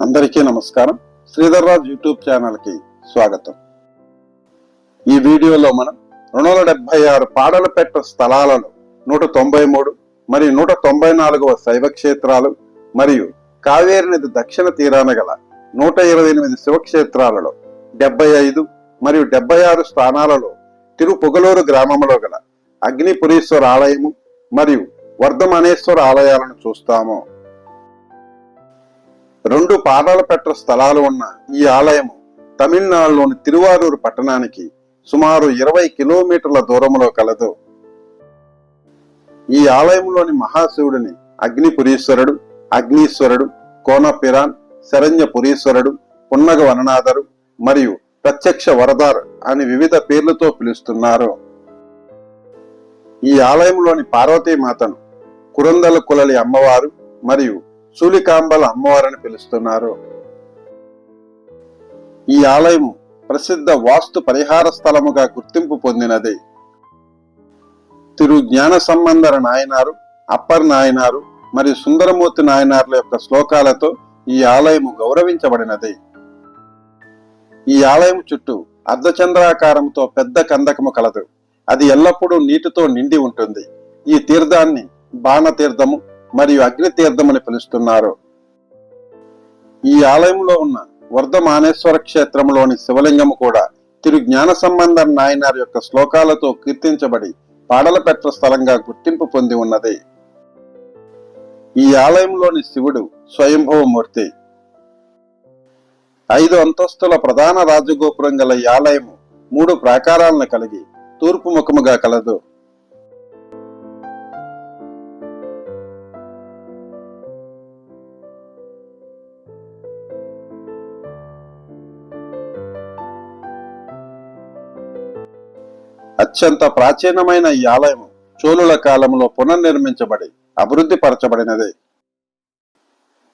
అందరికీ నమస్కారం. శ్రీధర్రాజ్ యూట్యూబ్ ఛానల్కి స్వాగతం. ఈ వీడియోలో మనం రెండు వందల డెబ్బై ఆరు పాడలపెట్ట స్థలాలలో నూట తొంభై మూడు మరియు నూట తొంభై నాలుగవ శైవ క్షేత్రాలు మరియు కావేరి నది దక్షిణ తీరాన గల నూట ఇరవై ఎనిమిది శివక్షేత్రాలలో డెబ్బై ఐదు మరియు డెబ్బై ఆరు స్థానాలలో తిరుపుగలూరు గ్రామంలో గల అగ్నిపురీశ్వర ఆలయము మరియు వర్ధమనేశ్వర ఆలయాలను చూస్తాము. రెండు పాదాల పెట్ట స్థలాలు ఉన్న ఈ ఆలయము తమిళనాడులోని తిరువారూరు పట్టణానికి సుమారు ఇరవై కిలోమీటర్ల దూరంలో కలదు. ఈ ఆలయంలోని మహాశివుడిని అగ్నిపురీశ్వరుడు అగ్నీశ్వరుడు కోనపిరాన్ శరణ్యపురీశ్వరుడు పున్నగ వననాథరు మరియు ప్రత్యక్ష వరదార్ అని వివిధ పేర్లతో పిలుస్తున్నారు. ఈ ఆలయంలోని పార్వతీమాతను కురందల కులలి అమ్మవారు మరియు సూలికాంబల అమ్మవారని పిలుస్తున్నారు. ఈ ఆలయము ప్రసిద్ధ వాస్తు పరిహార స్థలముగా గుర్తింపు పొందినది. తిరు జ్ఞాన సంబంధర నాయనారు అప్పర్ నాయనారు మరియు సుందరమూర్తి నాయనార్ల యొక్క శ్లోకాలతో ఈ ఆలయము గౌరవించబడినది. ఈ ఆలయం చుట్టూ అర్ధచంద్రాకారంతో పెద్ద కందకము కలదు. అది ఎల్లప్పుడూ నీటితో నిండి ఉంటుంది. ఈ తీర్థాన్ని బాణతీర్థము మరియు అగ్నితీర్థమని పిలుస్తున్నారు. ఈ ఆలయంలో ఉన్న వర్ధమానేశ్వర క్షేత్రంలోని శివలింగము కూడా తిరు జ్ఞాన సంబంధం నాయనార్ యొక్క శ్లోకాలతో కీర్తించబడి పాడలపెట్ట స్థలంగా గుర్తింపు పొంది ఉన్నది. ఈ ఆలయంలోని శివుడు స్వయంభవమూర్తి. ఐదు అంతస్తుల ప్రధాన రాజగోపురం గల ఈ ఆలయము మూడు ప్రాకారాలను కలిగి తూర్పు ముఖముగా కలదు. అత్యంత ప్రాచీనమైన ఈ ఆలయం చోళుల కాలంలో పునర్నిర్మించబడి అభివృద్ధి పరచబడినది.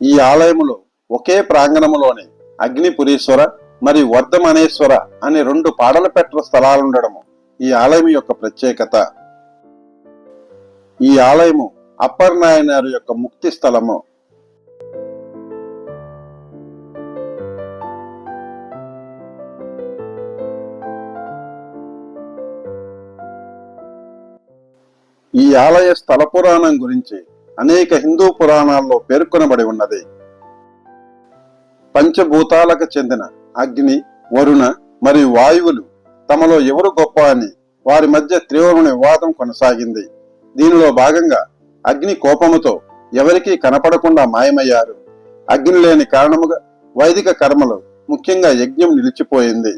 ఈ ఆలయములో ఒకే ప్రాంగణములోని అగ్నిపురీశ్వర మరియు వర్ధమనేశ్వర అనే రెండు పాడలపెట్ట స్థలాలుండడము ఈ ఆలయం యొక్క ప్రత్యేకత. ఈ ఆలయము అప్పర్ నాయనారు యొక్క ముక్తి స్థలము. ఈ ఆలయ స్థల పురాణం గురించి అనేక హిందూ పురాణాల్లో పేర్కొనబడి ఉన్నది. పంచభూతాలకు చెందిన అగ్ని వరుణ మరియు వాయువులు తమలో ఎవరు గొప్ప అని వారి మధ్య తీవ్రమైన వివాదం కొనసాగింది. దీనిలో భాగంగా అగ్ని కోపముతో ఎవరికీ కనపడకుండా మాయమయ్యారు. అగ్ని లేని కారణముగా వైదిక కర్మలు ముఖ్యంగా యజ్ఞం నిలిచిపోయింది.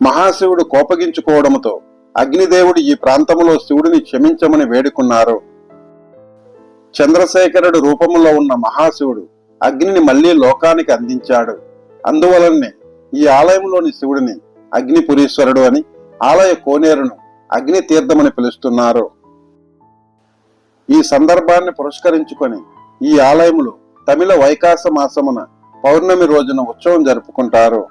మహాశివుడు కోపగించుకోవడంతో అగ్నిదేవుడు ఈ ప్రాంతంలో శివుడిని క్షమించమని వేడుకున్నారు. చంద్రశేఖరుడు రూపంలో ఉన్న మహాశివుడు అగ్నిని మళ్ళీ లోకానికి అందించాడు. అందువలనే ఈ ఆలయంలోని శివుడిని అగ్నిపురీశ్వరుడు అని ఆలయ కోనేరును అగ్ని తీర్థమని పిలుస్తున్నారు. ఈ సందర్భాన్ని పురస్కరించుకొని ఈ ఆలయములు తమిళ వైకాస మాసమున పౌర్ణమి రోజున ఉత్సవం జరుపుకుంటారు.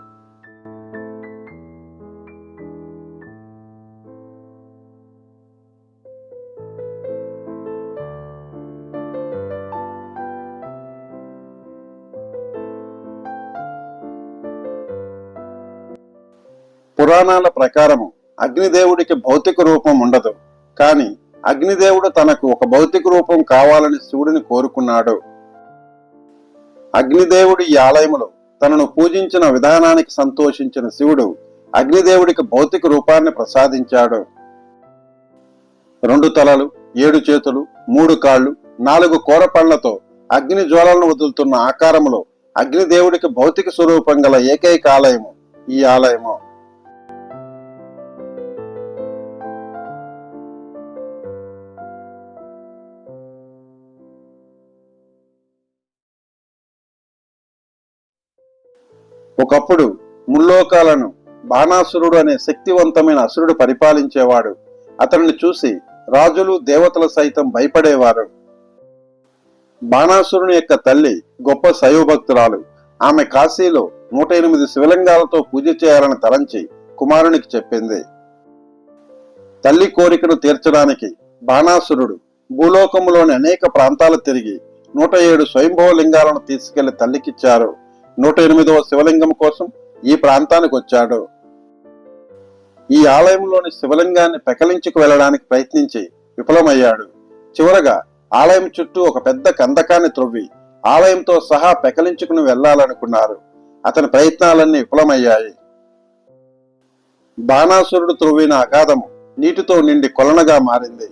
పురాణాల ప్రకారము అగ్నిదేవుడికి భౌతిక రూపం ఉండదు. కాని అగ్నిదేవుడు తనకు ఒక భౌతిక రూపం కావాలని శివుడిని కోరుకున్నాడు. అగ్నిదేవుడి ఈ ఆలయములో తనను పూజించిన విధానానికి సంతోషించిన శివుడు అగ్నిదేవుడికి భౌతిక రూపాన్ని ప్రసాదించాడు. రెండు తలలు ఏడు చేతులు మూడు కాళ్ళు నాలుగు కోరపళ్ళతో అగ్ని జ్వాలను వదులుతున్న ఆకారములో అగ్నిదేవుడికి భౌతిక స్వరూపం గల ఏకైక ఆలయము ఈ ఆలయము. ఒకప్పుడు ముల్లోకాలను బాణాసురుడు అనే శక్తివంతమైన అసురుడు పరిపాలించేవాడు. అతనిని చూసి రాజులు దేవతలు సైతం భయపడేవారు. బాణాసురుని యొక్క తల్లి గొప్ప శైవభక్తురాలు. ఆమె కాశీలో నూట ఎనిమిది శివలింగాలతో పూజ చేయాలని తలంచి కుమారునికి చెప్పింది. తల్లి కోరికను తీర్చడానికి బాణాసురుడు భూలోకంలోని అనేక ప్రాంతాలు తిరిగి నూట ఏడు స్వయంభవ లింగాలను తీసుకెళ్ళి తల్లికిచ్చారు. నూట ఎనిమిదవ శివలింగం కోసం ఈ ప్రాంతానికి వచ్చాడు. ఈ ఆలయంలోని శివలింగాన్ని పెకలించుకు వెళ్ళడానికి ప్రయత్నించి విఫలమయ్యాడు. చివరగా ఆలయం చుట్టూ ఒక పెద్ద కందకాన్ని త్రొవ్వి ఆలయంతో సహా పెకలించుకుని వెళ్ళాలనుకున్నారు అతని ప్రయత్నాలన్నీ విఫలమయ్యాయి. బాణాసురుడు త్రొవ్విన అగాధము నీటితో నిండి కొలనగా మారింది.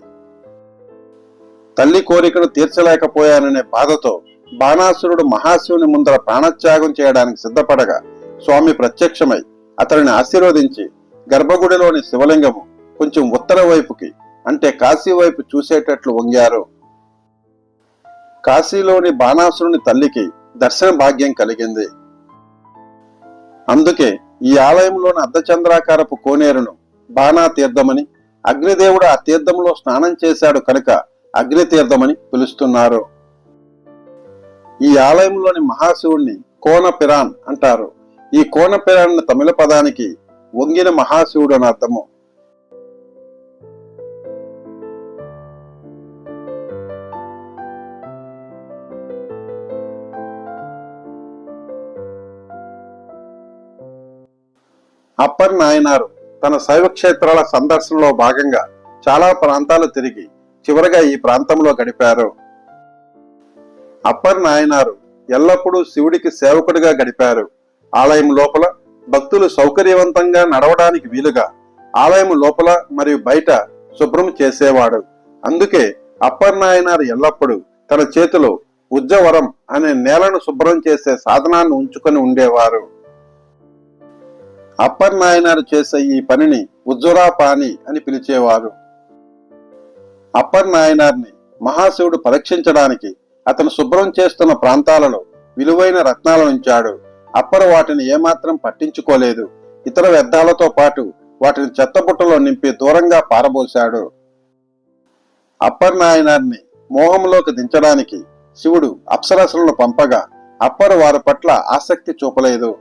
తల్లి కోరికను తీర్చలేకపోయాననే బాధతో బాణాసురుడు మహాశివుని ముందర ప్రాణత్యాగం చేయడానికి సిద్ధపడగా స్వామి ప్రత్యక్షమై అతనిని ఆశీర్వదించి గర్భగుడిలోని శివలింగము కొంచెం ఉత్తర వైపుకి అంటే కాశీ వైపు చూసేటట్లు వంగారు. కాశీలోని బాణాసురుని తల్లికి దర్శన భాగ్యం కలిగింది. అందుకే ఈ ఆలయంలోని అర్ధచంద్రాకారపు కోనేరును బాణా తీర్థమని అగ్నిదేవుడు ఆ తీర్థంలో స్నానం చేశాడు కనుక అగ్నితీర్థమని పిలుస్తున్నారు. ఈ ఆలయంలోని మహాశివుణ్ణి కోన పిరాన్ అంటారు. ఈ కోన పిరాన్ తమిళ పదానికి వంగిన మహాశివుడు అని అర్థము. అప్పర్ నాయనారు తన శైవ క్షేత్రాల సందర్శనలో భాగంగా చాలా ప్రాంతాలు తిరిగి చివరగా ఈ ప్రాంతంలో గడిపారు. అప్పర్ నాయనారు ఎల్లప్పుడూ శివుడికి సేవకుడిగా గడిపారు. ఆలయం లోపల భక్తులు సౌకర్యవంతంగా నడవడానికి వీలుగా ఆలయం లోపల మరియు బయట శుభ్రం చేసేవాడు. అందుకే అప్పర్ నాయనారు ఎల్లప్పుడూ తన చేతిలో ఉజ్జవరం అనే నేలను శుభ్రం చేసే సాధనాన్ని ఉంచుకొని ఉండేవారు. అప్పర్ నాయనారు చేసే ఈ పనిని ఉజ్జురాపాని అని పిలిచేవారు. అప్పర్ నాయనార్ని మహాశివుడు పరీక్షించడానికి అతను శుభ్రం చేస్తున్న ప్రాంతాలలో విలువైన రత్నాలనుంచాడు అప్పరు వాటిని ఏమాత్రం పట్టించుకోలేదు. ఇతర వ్యర్థాలతో పాటు వాటిని చెత్తబుట్టలో నింపి దూరంగా పారబోశాడు. అప్పర్ నాయనార్ని మోహంలోకి దించడానికి శివుడు అప్సరసులను పంపగా అప్పరు వారి పట్ల ఆసక్తి చూపలేదు.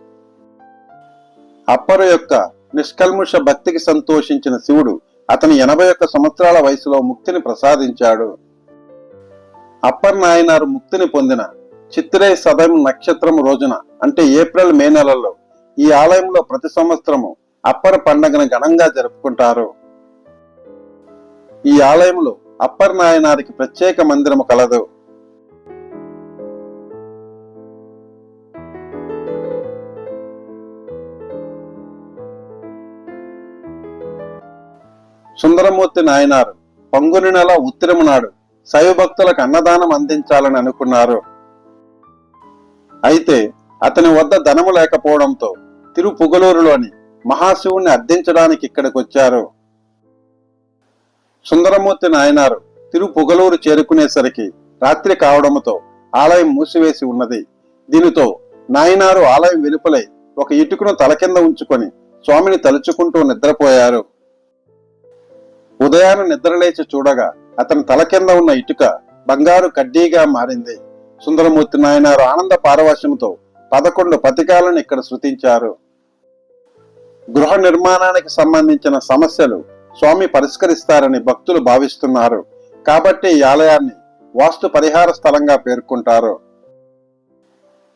అప్పరు యొక్క నిష్కల్ముష భక్తికి సంతోషించిన శివుడు అతని ఎనభై ఒక్క సంవత్సరాల వయసులో ముక్తిని ప్రసాదించాడు. అప్పర్ నాయనారు ముక్తిని పొందిన చిత్రే సదం నక్షత్రం రోజున అంటే ఏప్రిల్ మే నెలల్లో ఈ ఆలయంలో ప్రతి సంవత్సరము అప్పర్ పండగను ఘనంగా జరుపుకుంటారు. ఈ ఆలయంలో అప్పర్ నాయనారికి ప్రత్యేక మందిరము కలదు. సుందరమూర్తి నాయనారు పంగుని నెల ఉత్తరము నాడు శైవ భక్తులకు అన్నదానం అందించాలని అనుకున్నారు. అయితే అతని వద్ద ధనము లేకపోవడంతో తిరుపుగలూరులోని మహాశివుణ్ణి అర్థించడానికి ఇక్కడికి వచ్చారు. సుందరమూర్తి నాయనారు తిరుపుగలూరు చేరుకునేసరికి రాత్రి కావడంతో ఆలయం మూసివేసి ఉన్నది. దీనితో నాయనారు ఆలయం వెలుపలై ఒక ఇటుకను తల కింద ఉంచుకొని స్వామిని తలుచుకుంటూ నిద్రపోయారు. ఉదయాన నిద్రలేచి చూడగా అతని తల కింద ఉన్న ఇటుక బంగారు కడ్డీగా మారింది. సుందరమూర్తి నాయనారు ఆనంద పారవశ్యంతో పదకొండు పథకాలను ఇక్కడ శృతించారు గృహ నిర్మాణానికి సంబంధించిన సమస్యలు స్వామి పరిష్కరిస్తారని భక్తులు భావిస్తున్నారు. కాబట్టి ఈ ఆలయాన్ని వాస్తు పరిహార స్థలంగా పేర్కొంటారు.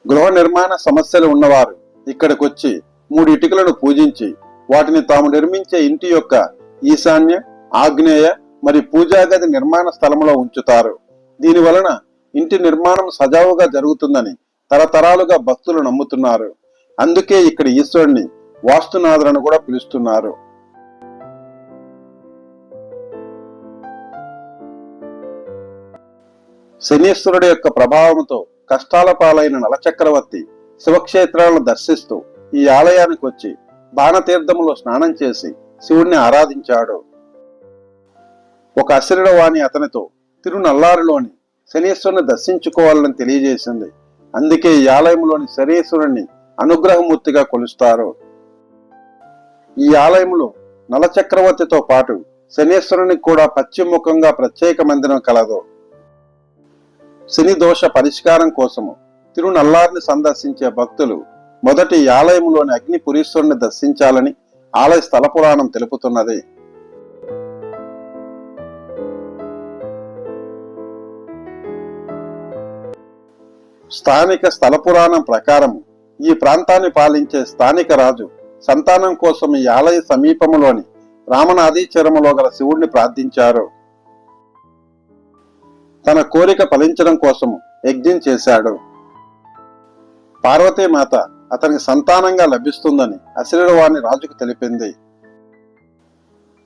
గృహ నిర్మాణ సమస్యలు ఉన్నవారు ఇక్కడికొచ్చి మూడు ఇటుకలను పూజించి వాటిని తాము నిర్మించే ఇంటి యొక్క ఈశాన్య ఆగ్నేయ మరి పూజాగది నిర్మాణ స్థలంలో ఉంచుతారు. దీని వలన ఇంటి నిర్మాణం సజావుగా జరుగుతుందని తరతరాలుగా భక్తులు నమ్ముతున్నారు. అందుకే ఇక్కడ ఈశ్వరుణ్ణి వాస్తునాథులను కూడా పిలుస్తున్నారు. శనీశ్వరుడు యొక్క ప్రభావంతో కష్టాల పాలైన నలచక్రవర్తి శివక్షేత్రాలను దర్శిస్తూ ఈ ఆలయానికి వచ్చి బాణతీర్థములో స్నానం చేసి శివుణ్ణి ఆరాధించాడు. ఒక అసిరుడ అతనితో తిరునల్లారులోని శనీశ్వరుని దర్శించుకోవాలని తెలియజేసింది. అందుకే ఈ ఆలయంలోని శనీశ్వరుణ్ణి అనుగ్రహమూర్తిగా కొలుస్తారు. ఈ ఆలయంలో నలచక్రవర్తితో పాటు శనీశ్వరునికి కూడా పశ్చిముఖంగా ప్రత్యేక మందిరం కలదు. శని దోష పరిష్కారం కోసము తిరునల్లారిని సందర్శించే భక్తులు మొదటి ఆలయంలోని అగ్ని పురీశ్వరుని దర్శించాలని ఆలయ స్థల పురాణం తెలుపుతున్నది. స్థానిక స్థల పురాణం ప్రకారం ఈ ప్రాంతాన్ని పాలించే స్థానిక రాజు సంతానం కోసం ఈ ఆలయ సమీపంలోని రామనాదీచరములో గల శివుణ్ణి ప్రార్థించారు. తన కోరిక ఫలించడం కోసం యజ్ఞం చేశాడు. పార్వతీమాత అతనికి సంతానంగా లభిస్తుందని అశరీరవాణి రాజుకు తెలిపింది.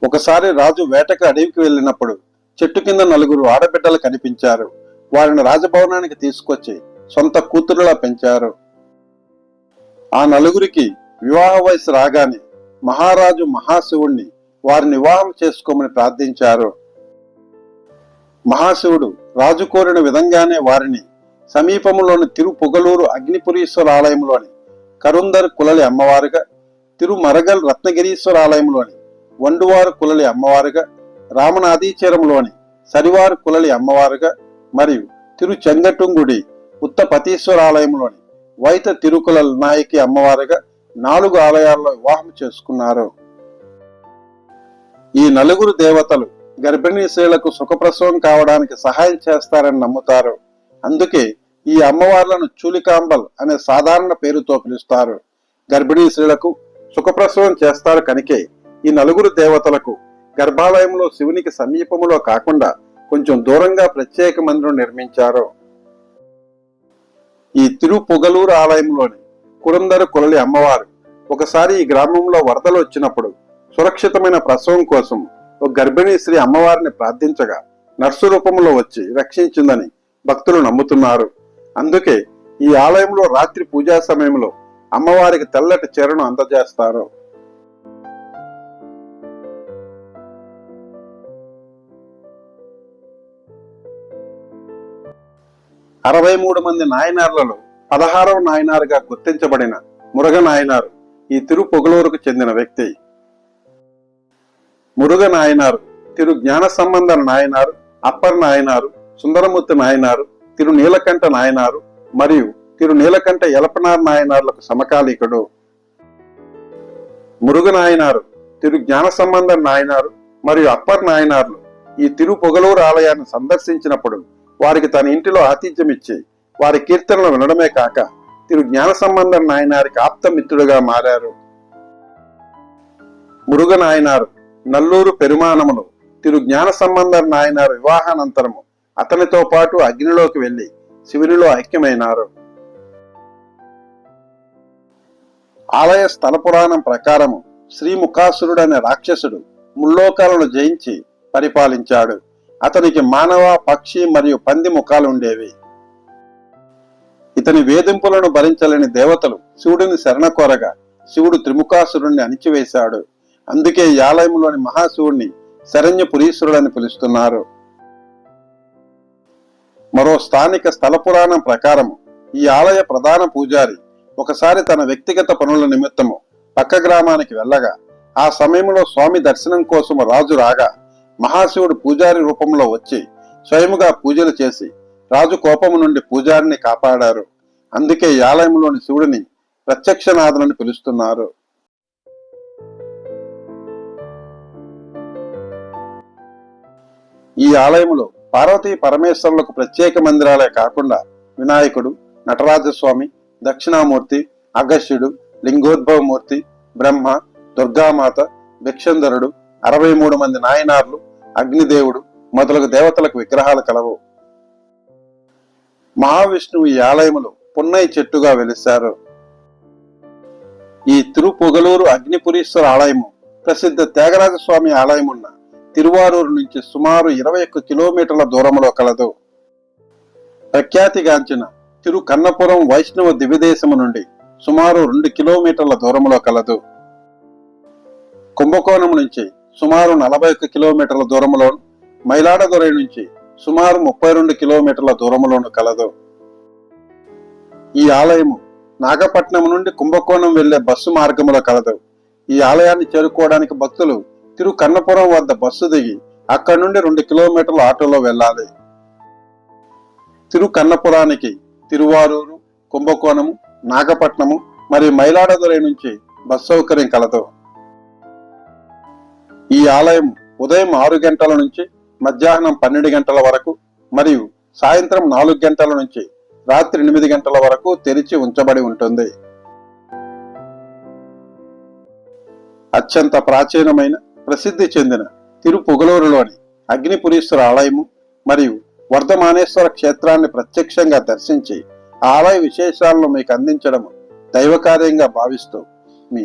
ఒకసారి రాజు వేటకు అడవికి వెళ్ళినప్పుడు చెట్టు కింద నలుగురు ఆడబిడ్డలు కనిపించారు. వారిని రాజభవనానికి తీసుకొచ్చి సొంత కూతురులా పెంచారు. ఆ నలుగురికి వివాహ వయసు రాగానే మహారాజు మహాశివుణ్ణి వారిని వివాహం చేసుకోమని ప్రార్థించారు. మహాశివుడు రాజు కోరిన విధంగానే వారిని సమీపంలోని తిరుపుగలూరు అగ్నిపురీశ్వర ఆలయంలోని కరుందర్ కులలి అమ్మవారుగా తిరుమరగల్ రత్నగిరీశ్వర ఆలయంలోని వండువారు కులలి అమ్మవారుగా రామనాదీచరంలోని సరివారు కులలి అమ్మవారుగా మరియు తిరుచెంగటుంగుడి ఉత్తపతీశ్వర ఆలయంలోని వైత తిరుకుల నాయకి అమ్మవారుగా నాలుగు ఆలయాల్లో వివాహం చేసుకున్నారు. ఈ నలుగురు దేవతలు గర్భిణీ స్త్రీలకు సుఖప్రసవం కావడానికి సహాయం చేస్తారని నమ్ముతారు. అందుకే ఈ అమ్మవార్లను చూలికాంబల్ అనే సాధారణ పేరుతో పిలుస్తారు. గర్భిణీ స్త్రీలకు సుఖప్రసవం చేస్తారు కనుకే ఈ నలుగురు దేవతలకు గర్భాలయంలో శివునికి సమీపంలో కాకుండా కొంచెం దూరంగా ప్రత్యేక మందిరం నిర్మించారు. ఈ తిరుపొగలూరు ఆలయంలోని కురందరు కొలలి అమ్మవారు ఒకసారి ఈ గ్రామంలో వరదలు వచ్చినప్పుడు సురక్షితమైన ప్రసవం కోసం ఒక గర్భిణీ స్త్రీ అమ్మవారిని ప్రార్థించగా నర్సు రూపంలో వచ్చి రక్షించిందని భక్తులు నమ్ముతున్నారు. అందుకే ఈ ఆలయంలో రాత్రి పూజా సమయంలో అమ్మవారికి తెల్లటి చీరను అందజేస్తారు. అరవై మూడు మంది నాయనార్లలో పదహారవ నాయనారుగా గుర్తించబడిన మురుగ నాయనారు ఈ తిరుపొగలూరుకు చెందిన వ్యక్తి. మురుగ నాయనారు తిరు జ్ఞాన సంబంధ నాయనారు అప్పర్ నాయనారు సుందరమూర్తి నాయనారు తిరు నీలకంఠ నాయనారు మరియు తిరు నీలకంఠ ఎలపనార్ నాయనార్లకు సమకాలీకుడు. మురుగ నాయనారు తిరు జ్ఞాన సంబంధ నాయనారు మరియు అప్పర్ నాయనార్లు ఈ తిరు పొగలూరు ఆలయాన్ని సందర్శించినప్పుడు వారికి తన ఇంటిలో ఆతిథ్యం ఇచ్చి వారి కీర్తనలు వినడమే కాక తిరు జ్ఞాన సంబంధం నాయనారికి ఆప్తమిత్రుడుగా మారారు. మురుగ నాయనారు నల్లూరు పెరుమానములు తిరు జ్ఞాన సంబంధం నాయనారు వివాహానంతరము అతనితో పాటు అగ్నిలోకి వెళ్ళి శివునిలో ఐక్యమైనారు. ఆలయ స్థల పురాణం ప్రకారము శ్రీముఖాసురుడు అనే రాక్షసుడు ముల్లోకాలను జయించి పరిపాలించాడు. అతనికి మానవ పక్షి మరియు పంది ముఖాలు ఉండేవి. ఇతని వేధింపులను భరించలేని దేవతలు శివుడిని శరణకోరగా శివుడు త్రిముఖాసురుణ్ణి అణిచివేశాడు. అందుకే ఈ ఆలయంలోని మహాశివుణ్ణి శరణ్యపురీశ్వరుడని పిలుస్తున్నారు. మరో స్థానిక స్థల పురాణం ప్రకారం ఈ ఆలయ ప్రధాన పూజారి ఒకసారి తన వ్యక్తిగత పనుల నిమిత్తము పక్క గ్రామానికి వెళ్ళగా ఆ సమయంలో స్వామి దర్శనం కోసం రాజు రాగా మహాశివుడు పూజారి రూపంలో వచ్చి స్వయముగా పూజలు చేసి రాజు కోపము నుండి పూజారిని కాపాడారు. అందుకే ఈ ఆలయంలోని శివుడిని ప్రత్యక్షనాథులని పిలుస్తున్నారు. ఈ ఆలయంలో పార్వతీ పరమేశ్వరులకు ప్రత్యేక మందిరాలే కాకుండా వినాయకుడు నటరాజస్వామి దక్షిణామూర్తి అగస్యుడు లింగోద్భవమూర్తి బ్రహ్మ దుర్గామాత భిక్షంధరుడు అరవై మూడు మంది నాయనార్లు అగ్నిదేవుడు మొదలగు దేవతలకు విగ్రహాలు కలవు. మహావిష్ణువు ఈ ఆలయములో పున్నయ్య చెట్టుగా వెలిశారు. ఈ తిరుపొగలూరు అగ్నిపురీశ్వర ఆలయము ప్రసిద్ధ త్యాగరాజస్వామి స్వామి తిరువారూరు నుంచి సుమారు ఇరవై ఒక్క కిలోమీటర్ల దూరంలో కలదు. ప్రఖ్యాతిగాంచిన తిరు కన్నపురం వైష్ణవ దివ్యదేశము నుండి సుమారు రెండు కిలోమీటర్ల దూరంలో కలదు. కుంభకోణం నుంచి సుమారు నలభై ఒక్క కిలోమీటర్ల దూరంలోను మైలాడదురై నుంచి సుమారు ముప్పై రెండు కిలోమీటర్ల దూరంలోను కలదు. ఈ ఆలయము నాగపట్నం నుండి కుంభకోణం వెళ్ళే బస్సు మార్గములో కలదు. ఈ ఆలయాన్ని చేరుకోవడానికి భక్తులు తిరు కన్నపురం వద్ద బస్సు దిగి అక్కడి నుండి రెండు కిలోమీటర్ల ఆటోలో వెళ్ళాలి. తిరు కన్నపురానికి తిరువారూరు కుంభకోణము నాగపట్నము మరియు మైలాడదురై నుంచి బస్సు సౌకర్యం కలదు. ఈ ఆలయం ఉదయం ఆరు గంటల నుంచి మధ్యాహ్నం పన్నెండు గంటల వరకు మరియు సాయంత్రం నాలుగు గంటల నుంచి రాత్రి ఎనిమిది గంటల వరకు తెరిచి ఉంచబడి ఉంటుంది. అత్యంత ప్రాచీనమైన ప్రసిద్ధి చెందిన తిరుపుగలూరులోని అగ్నిపురీశ్వర ఆలయము మరియు వర్ధమానేశ్వర క్షేత్రాన్ని ప్రత్యక్షంగా దర్శించి ఆలయ విశేషాలను మీకు అందించడం దైవకార్యంగా భావిస్తూ మీ